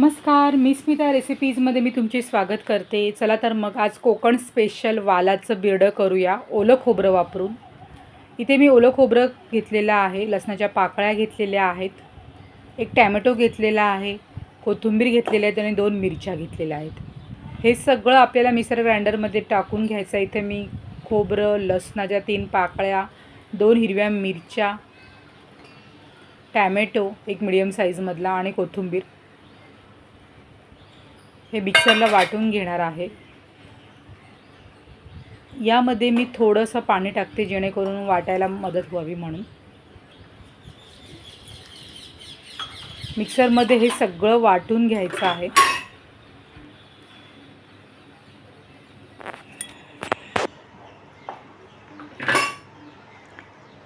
नमस्कार मी स्मिता रेसिपीजमध्ये मी तुमचे स्वागत करते. चला तर मग आज कोकण स्पेशल वालाचं बिरडं करूया. ओलं खोबरं वापरून. इथे मी ओलं खोबरं घेतलेलं आहे लसणाच्या पाकळ्या घेतलेल्या आहेत एक टॅमॅटो घेतलेला आहे कोथिंबीर घेतलेल्या आहेत आणि दोन मिरच्या घेतलेल्या आहेत. हे सगळं आपल्याला मिक्सर ग्राइंडरमध्ये टाकून घ्यायचं आहे. इथे मी खोबरं लसणाच्या तीन पाकळ्या दोन हिरव्या मिरच्या टॅमॅटो एक मिडियम साईजमधला आणि कोथिंबीर. हे मिक्सरला वाटून घेणार आहे. यामध्ये मी थोडंसं पाणी टाकते जेणेकरून वाटायला मदत व्हावी म्हणून. मिक्सरमध्ये हे सगळं वाटून घ्यायचं आहे.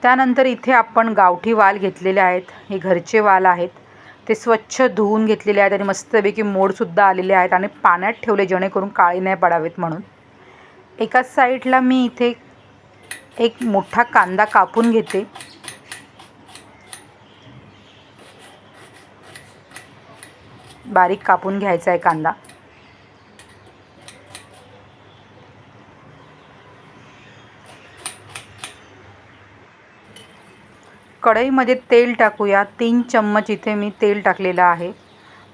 त्यानंतर इथे आपण गावठी वाल घेतलेले आहेत. हे घरचे वाल आहेत. ते स्वच्छ धुवून घेतलेले आहेत आणि मस्तपैकी मोडसुद्धा आलेले आहेत आणि पाण्यात ठेवले जेणेकरून काळे नाही पडावेत म्हणून. एकाच साईडला मी इथे एक मोठा कांदा कापून घेते. बारीक कापून घ्यायचा आहे कांदा. कढईमध्ये तेल टाकूया. तीन चम्मच इथे मी तेल टाकलेलं आहे.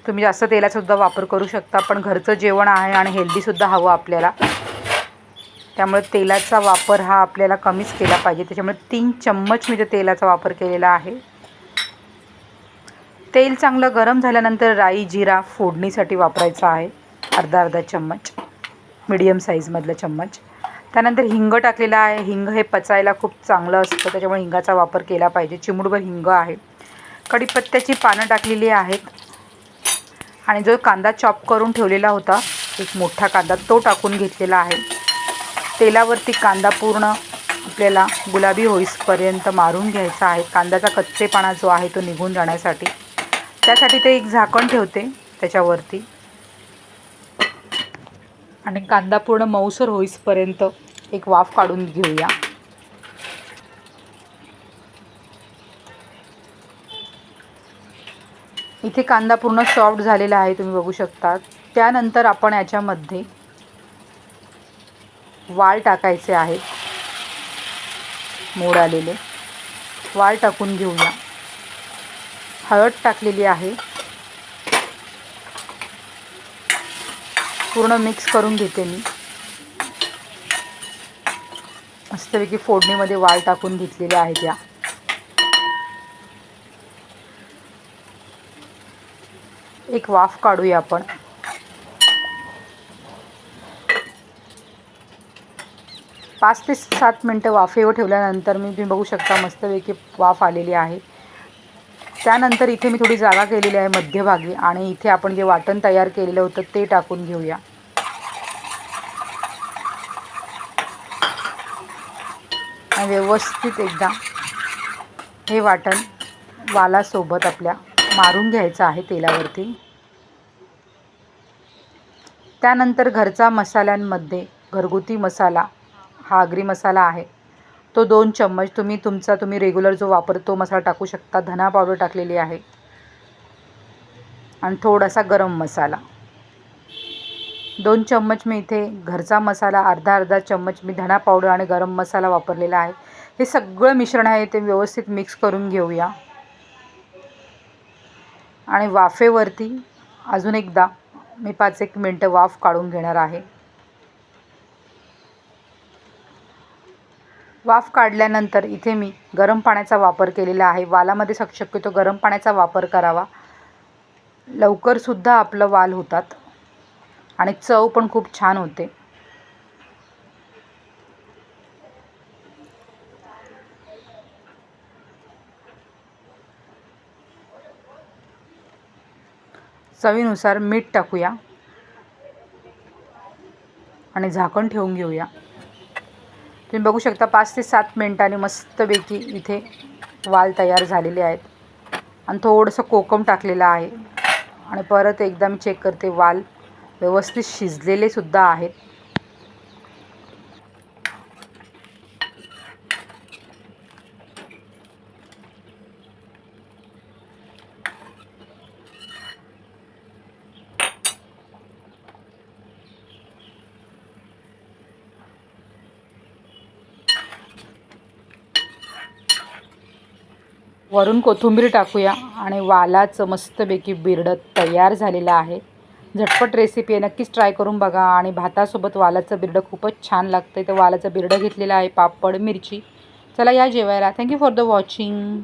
तुम्ही जास्त तेलाचासुद्धा वापर करू शकता पण घरचं जेवण आहे आणि हेल्दीसुद्धा हवं आपल्याला. त्यामुळे तेलाचा वापर हा आपल्याला कमीच केला पाहिजे. त्याच्यामुळे तीन चम्मच मी ते तेलाचा वापर केलेला आहे. तेल चांगलं गरम झाल्यानंतर राई जिरा फोडणीसाठी वापरायचा आहे. अर्धा अर्धा चम्मच. मिडियम साईजमधलं चम्मच. त्यानंतर हिंग टाकलेला आहे. हिंग हे पचायला खूप चांगलं असतं. त्याच्यामुळे हिंगाचा वापर केला पाहिजे. चिमुडभर हिंग आहे. कढीपत्त्याची पानं टाकलेली आहेत. आणि जो कांदा चॉप करून ठेवलेला होता एक मोठा कांदा तो टाकून घेतलेला आहे. तेलावरती कांदा पूर्ण आपल्याला गुलाबी होईसपर्यंत मारून घ्यायचा आहे. कांद्याचा कच्चेपणा जो आहे तो निघून जाण्यासाठी. त्यासाठी ते एक झाकण ठेवते त्याच्यावरती. आणि कांदा पूर्ण मऊसर होईसपर्यंत एक वाफ काढून घेऊया. इथे कांदा पूर्ण सॉफ्ट झालेला आहे तुम्ही बघू शकता त्यानंतर आपण याच्यामध्ये वाळ टाकायचे आहेत. मोड आलेले. वाळ टाकून घेऊया. हळद टाकलेली आहे. पूर्ण मिक्स करून घेते मी. मस्तपैकी फोडणीमध्ये वाळ टाकून घेतलेल्या आहेत या. एक वाफ काढूया आपण. पाच ते सात मिनटं वाफेवर ठेवल्यानंतर मी तुम्ही बघू शकता मस्तपैकी वाफ आलेली आहे. त्यानंतर इथे मी थोडी जागा केलेली आहे मध्यभागी आणि इथे आपण जे वाटण तयार केलेलं होतं ते टाकून घेऊया. आणि व्यवस्थित एकदा हे वाटण वालासोबत आपल्या मारून घ्यायचं आहे तेलावरती. त्यानंतर घरचा मसाल्यांमध्ये घरगुती मसाला हा आगरी मसाला आहे. तो दोन चम्मच तुम्ही तुमचा तुम्ही रेग्युलर जो वापरतो तो मसाला टाकू शकता. धना पावडर टाकलेली आहे. आणि थोडासा गरम मसाला. दोन चम्मच मी इथे घरचा मसाला अर्धा अर्धा चम्मच मी धना पावडर आणि गरम मसाला वापरलेला आहे. हे सगळं मिश्रण आहे ते व्यवस्थित मिक्स करून घेऊया. आणि वाफेवरती अजून एकदा मी पाच एक मिनटं वाफ काढून घेणार आहे. वाफ काढल्यानंतर इथे मी गरम पाण्याचा वापर केलेला आहे. वालामध्ये शक्यतो गरम पाण्याचा वापर करावा. लवकरसुद्धा आपलं वाल होतात. आणि चव पण खूप छान होते. चवीनुसार मीठ टाकूया. आणि झाकण ठेवून घेऊया. तुम्ही बघू शकता पाच ते सात मिनटांनी मस्तपैकी इथे वाल तयार झालेले आहेत. आणि थोडंसं कोकम टाकलेलं आहे. आणि परत एकदा मी चेक करते वाल व्यवस्थित शिजलेले सुद्धा आहेत. वरून कोथिंबीर टाकूया आणि वालाचं मस्तपैकी बिरडं तयार झालेलं आहे. झटपट रेसिपी आहे. नक्कीच ट्राय करून बघा. आणि भातासोबत वालाचं बिरडं खूपच छान लागतं आहे तर वालाचं बिरडं घेतलेलं आहे पापड मिरची. चला या जेवायला. Thank you for the watching